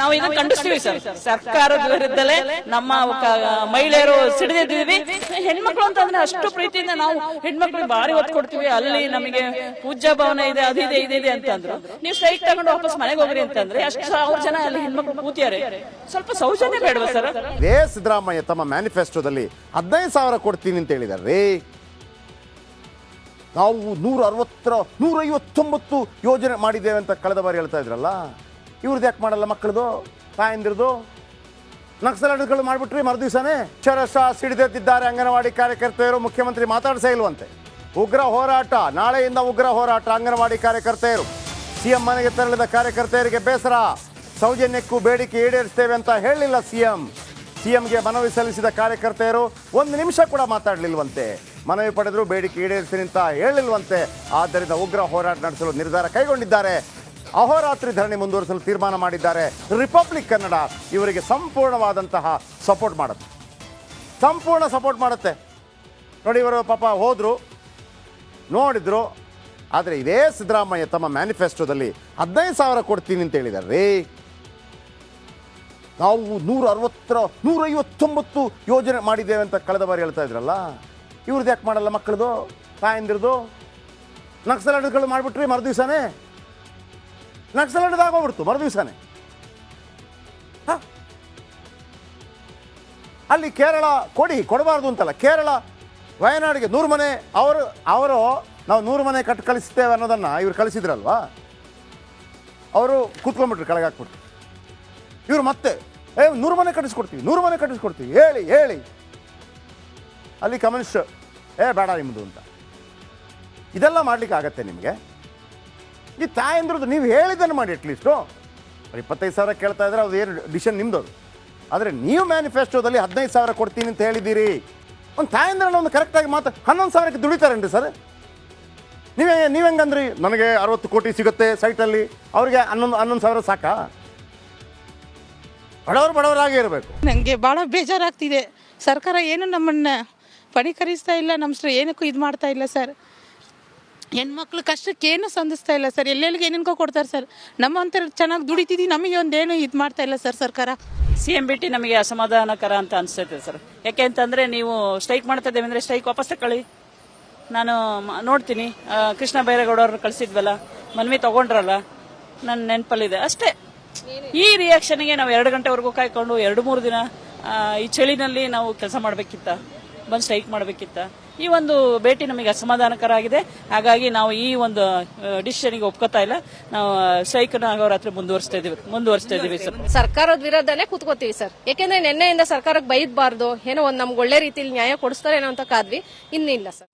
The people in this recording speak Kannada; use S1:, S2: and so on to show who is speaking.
S1: ನಾವು ಇದನ್ನ ಕಂಡಿಸ್ತೀವಿ ಸರ್. ಸರ್ಕಾರದ ವಿರುದ್ಧಲೇ ನಮ್ಮ ಮಹಿಳೆಯರು ಸಿಡಿದಿದ್ದೀವಿ. ಹೆಣ್ಮಕ್ಳು ಅಂತಂದ್ರೆ ಅಷ್ಟು ಪ್ರೀತಿಯಿಂದ ನಾವು ಹೆಣ್ಮಕ್ಳಿಗೆ ಭಾರಿ ಒತ್ತು ಕೊಡ್ತೀವಿ. ಅಲ್ಲಿ ನಮಗೆ ಪೂಜಾ ಭವನ ಇದೆ ಅದಿದೆ ಇದಿದೆ ಅಂತಂದ್ರು. ನೀವು ಸ್ಟ್ರೈಕ್ ತಗೊಂಡು ವಾಪಸ್ ಮನೆಗೆ ಹೋಗ್ರಿ ಅಂತಂದ್ರೆ ಅಷ್ಟು ಸಾವಿರ ಜನ ಅಲ್ಲಿ ಹೆಣ್ಮಕ್ಳು ಕೂತಿಯಾರೆ ಸ್ವಲ್ಪ ಸೌಜನ್ಯ ಬೇಡವಾ ಸರ್?
S2: ಏ ಸಿದ್ದರಾಮಯ್ಯ ತಮ್ಮ ಮ್ಯಾನಿಫೆಸ್ಟೋದಲ್ಲಿ ಹದಿನೈದು ಸಾವಿರ ಕೊಡ್ತೀನಿ ಅಂತ ಹೇಳಿದಾರೆ ರೀ ನಾವು ನೂರ ಅರವತ್ತರ ನೂರ ಐವತ್ತೊಂಬತ್ತು ಯೋಜನೆ ಮಾಡಿದ್ದೇವೆ ಅಂತ ಕಳೆದ ಬಾರಿ ಹೇಳ್ತಾ ಇದ್ರಲ್ಲ? ಇವ್ರದ್ದು ಯಾಕೆ ಮಾಡಲ್ಲ ಮಕ್ಕಳದು, ತಾಯಂದಿರದು? ನಕ್ಸಲೈಟ್ಗಳು ಮಾಡಿಬಿಟ್ರಿ ಮರುದಿವಸನೇ ಚರಸ ಸಿಡಿದೆದ್ದಿದ್ದಾರೆ ಅಂಗನವಾಡಿ ಕಾರ್ಯಕರ್ತೆಯರು, ಮುಖ್ಯಮಂತ್ರಿ ಮಾತಾಡಿಸೇ ಇಲ್ವಂತೆ. ಉಗ್ರ ಹೋರಾಟ, ನಾಳೆಯಿಂದ ಉಗ್ರ ಹೋರಾಟ, ಅಂಗನವಾಡಿ ಕಾರ್ಯಕರ್ತೆಯರು. ಸಿಎಂ ಮನೆಗೆ ತೆರಳಿದ ಕಾರ್ಯಕರ್ತೆಯರಿಗೆ ಬೇಸರ. ಸೌಜನ್ಯಕ್ಕೂ ಬೇಡಿಕೆ ಈಡೇರಿಸ್ತೇವೆ ಅಂತ ಹೇಳಲಿಲ್ಲ ಸಿಎಂ. ಸಿಎಂಗೆ ಮನವಿ ಸಲ್ಲಿಸಿದ ಕಾರ್ಯಕರ್ತೆಯರು ಒಂದು ನಿಮಿಷ ಕೂಡ ಮಾತಾಡಲಿಲ್ವಂತೆ. ಮನವಿ ಪಡೆದರೂ ಬೇಡಿಕೆ ಈಡೇರಿಸಿ ಅಂತ ಹೇಳಿಲ್ವಂತೆ ಆದ್ದರಿಂದ ಉಗ್ರ ಹೋರಾಟ ನಡೆಸಲು ನಿರ್ಧಾರ ಕೈಗೊಂಡಿದ್ದಾರೆ. ಅಹೋರಾತ್ರಿ ಧರಣಿ ಮುಂದುವರಿಸಲು ತೀರ್ಮಾನ ಮಾಡಿದ್ದಾರೆ ರಿಪಬ್ಲಿಕ್ ಕನ್ನಡ. ಇವರಿಗೆ ಸಂಪೂರ್ಣವಾದಂತಹ ಸಪೋರ್ಟ್ ಮಾಡುತ್ತೆ. ಸಂಪೂರ್ಣ ಸಪೋರ್ಟ್ ಮಾಡುತ್ತೆ. ನೋಡಿ, ಇವರು ಪಾಪ ಹೋದರು, ನೋಡಿದ್ರು, ಆದರೆ ಇದೇ ಸಿದ್ದರಾಮಯ್ಯ ತಮ್ಮ ಮ್ಯಾನಿಫೆಸ್ಟೋದಲ್ಲಿ ಹದಿನೈದು ಸಾವಿರ ಕೊಡ್ತೀನಿ ಅಂತ ಹೇಳಿದ್ದಾರೆ. ರೀ, ನಾವು ನೂರ ಅರವತ್ತರ ನೂರ ಐವತ್ತೊಂಬತ್ತು ಯೋಜನೆ ಮಾಡಿದ್ದೇವೆ ಅಂತ ಕಳೆದ ಬಾರಿ ಹೇಳ್ತಾ ಇದ್ರಲ್ಲ? ಇವ್ರದ್ದು ಯಾಕೆ ಮಾಡಲ್ಲ ಮಕ್ಕಳದು, ತಾಯಂದಿರದು? ನಕ್ಸಲೈಟ್ಗಳು ಮಾಡಿಬಿಟ್ರಿ ಮರುದಿವಸನೇ ಮರು ಮರುದಿವಸನೇ ಅಲ್ಲಿ ಕೇರಳ ಕೊಡಿ, ಕೊಡಬಾರ್ದು ಅಂತಲ್ಲ. ಕೇರಳ, ವಯನಾಡಿಗೆ ನೂರು ಮನೆ, ಅವರು ಅವರು, ನಾವು ನೂರು ಮನೆ ಕಟ್ಟು ಕಳಿಸ್ತೇವೆ ಅನ್ನೋದನ್ನು ಇವ್ರು ಕಳಿಸಿದ್ರಲ್ವಾ? ಅವರು ಕೂತ್ಕೊಂಡ್ಬಿಟ್ರು, ಕೆಳಗೆ ಹಾಕ್ಬಿಟ್ರು. ಇವರು ಮತ್ತೆ, ಏ, ನೂರು ಮನೆ ಕಟ್ಟಿಸ್ಕೊಡ್ತೀವಿ, ನೂರು ಮನೆ ಕಟ್ಟಿಸ್ಕೊಡ್ತೀವಿ, ಹೇಳಿ ಹೇಳಿ. ಅಲ್ಲಿ ಕಮ್ಯುನಿಸ್ಟ್, ಏ, ಬೇಡ ನಿಮ್ಮದು ಅಂತ. ಇದೆಲ್ಲ ಮಾಡಲಿಕ್ಕೆ ಆಗತ್ತೆ ನಿಮಗೆ? ಈ ತಾಯಂದ್ರದ್ದು ನೀವು ಹೇಳಿದ್ದನ್ನು ಮಾಡಿ ಅಟ್ಲೀಸ್ಟು ಇಪ್ಪತ್ತೈದು ಸಾವಿರ ಕೇಳ್ತಾ ಇದ್ರೆ ಅದು ಏನು ಡಿಸಿಷನ್ ನಿಮ್ಮದು ಅದು. ಆದರೆ ನೀವು ಮ್ಯಾನಿಫೆಸ್ಟೋದಲ್ಲಿ ಹದಿನೈದು ಸಾವಿರ ಕೊಡ್ತೀನಿ ಅಂತ ಹೇಳಿದ್ದೀರಿ. ಒಂದು ತಾಯಂದ್ರನ್ನ ಒಂದು ಕರೆಕ್ಟಾಗಿ ಮಾತು ಹನ್ನೊಂದು ಸಾವಿರಕ್ಕೆ ದುಡಿತಾರೇನ್ರಿ ಸರ್? ನೀವೇ, ನೀವು ಹೆಂಗಂದ್ರಿ? ನನಗೆ ಅರವತ್ತು ಕೋಟಿ ಸಿಗುತ್ತೆ ಸೈಟಲ್ಲಿ ಅವ್ರಿಗೆ ಹನ್ನೊಂದು ಹನ್ನೊಂದು ಸಾವಿರ ಸಾಕಾ? ಬಡವರು ಬಡವರಾಗಿ ಇರಬೇಕು.
S3: ನನಗೆ ಭಾಳ ಬೇಜಾರಾಗ್ತಿದೆ. ಸರ್ಕಾರ ಏನು ನಮ್ಮನ್ನು ಪಣೀಕರಿಸ್ತಾ ಇಲ್ಲ ನಮ್ಮ ಏನಕ್ಕೂ ಇದು ಮಾಡ್ತಾ ಇಲ್ಲ ಸರ್. ಹೆಣ್ಮಕ್ಳು ಕಷ್ಟಕ್ಕೆ ಏನು ಸಂಧಿಸ್ತಾ ಇಲ್ಲ ಸರ್. ಎಲ್ಲೆಲ್ಲಿಗೆ ಏನೇನ್ಕೋ ಕೊಡ್ತಾರೆ ಸರ್. ನಮ್ಮಂತರ ಚೆನ್ನಾಗಿ ದುಡಿತಿದ್ದೀವಿ ನಮಗೆ ಒಂದೇನು ಇದು ಮಾಡ್ತಾ ಇಲ್ಲ ಸರ್ ಸರ್ಕಾರ.
S1: ಸಿ ಎಂ ಬಿಟ್ಟು ನಮಗೆ ಅಸಮಾಧಾನಕರ ಅಂತ ಅನಿಸ್ತೈತೆ ಸರ್. ಯಾಕೆ ಅಂತಂದ್ರೆ ನೀವು ಸ್ಟ್ರೈಕ್ ಮಾಡ್ತಾ ಇದ್ದೇವೆ ಅಂದರೆ ಸ್ಟ್ರೈಕ್ ವಾಪಸ್ ತಗೊಳ್ಳಿ. ನಾನು ನೋಡ್ತೀನಿ. ಕೃಷ್ಣ ಬೈರೇಗೌಡವ್ರನ್ನ ಕಳಿಸಿದ್ವಲ್ಲ, ಮನ್ವಿ ತಗೊಂಡ್ರಲ್ಲ ನನ್ನ ನೆನಪಲ್ಲಿದೆ. ಅಷ್ಟೇ. ಈ ರಿಯಾಕ್ಷನ್ಗೆ ನಾವು ಎರಡು ಗಂಟೆವರೆಗೂ ಕಾಯ್ಕೊಂಡು ಎರಡು ಮೂರು ದಿನ ಈ ಚಳಿನಲ್ಲಿ ನಾವು ಕೆಲಸ ಮಾಡಬೇಕಿತ್ತ, ಬಂದು ಸ್ಟ್ರೈಕ್ ಮಾಡಬೇಕಿತ್ತ. ಈ ಒಂದು ಭೇಟಿ ನಮಗೆ ಅಸಮಾಧಾನಕರ ಆಗಿದೆ ಹಾಗಾಗಿ ನಾವು ಈ ಒಂದು ಡಿಸಿಷನ್ಗೆ ಒಪ್ಕೋತಾ ಇಲ್ಲ. ನಾವು ಶೈಕ್ನಾಗೋರ ಹತ್ರ ಮುಂದುವರಿಸ್ತಾ ಇದೀವಿ ಮುಂದುವರಿಸ್ತಾ ಇದೀವಿ ಸರ್.
S4: ಸರ್ಕಾರದ ವಿರೋಧನೇ ಕೂತ್ಕೋತೀವಿ ಸರ್. ಯಾಕೆಂದ್ರೆ ನಿನ್ನೆಯಿಂದ ಸರ್ಕಾರಕ್ಕೆ ಬೈದಬಾರ್ದು. ಏನೋ ಒಂದ್ ನಮ್ಗೆ ಒಳ್ಳೆ ರೀತಿಯಲ್ಲಿ ನ್ಯಾಯ ಕೊಡಿಸ್ತಾರೇನೋ ಅಂತ ಕಾದ್ವಿ. ಇನ್ನಿಲ್ಲ ಸರ್.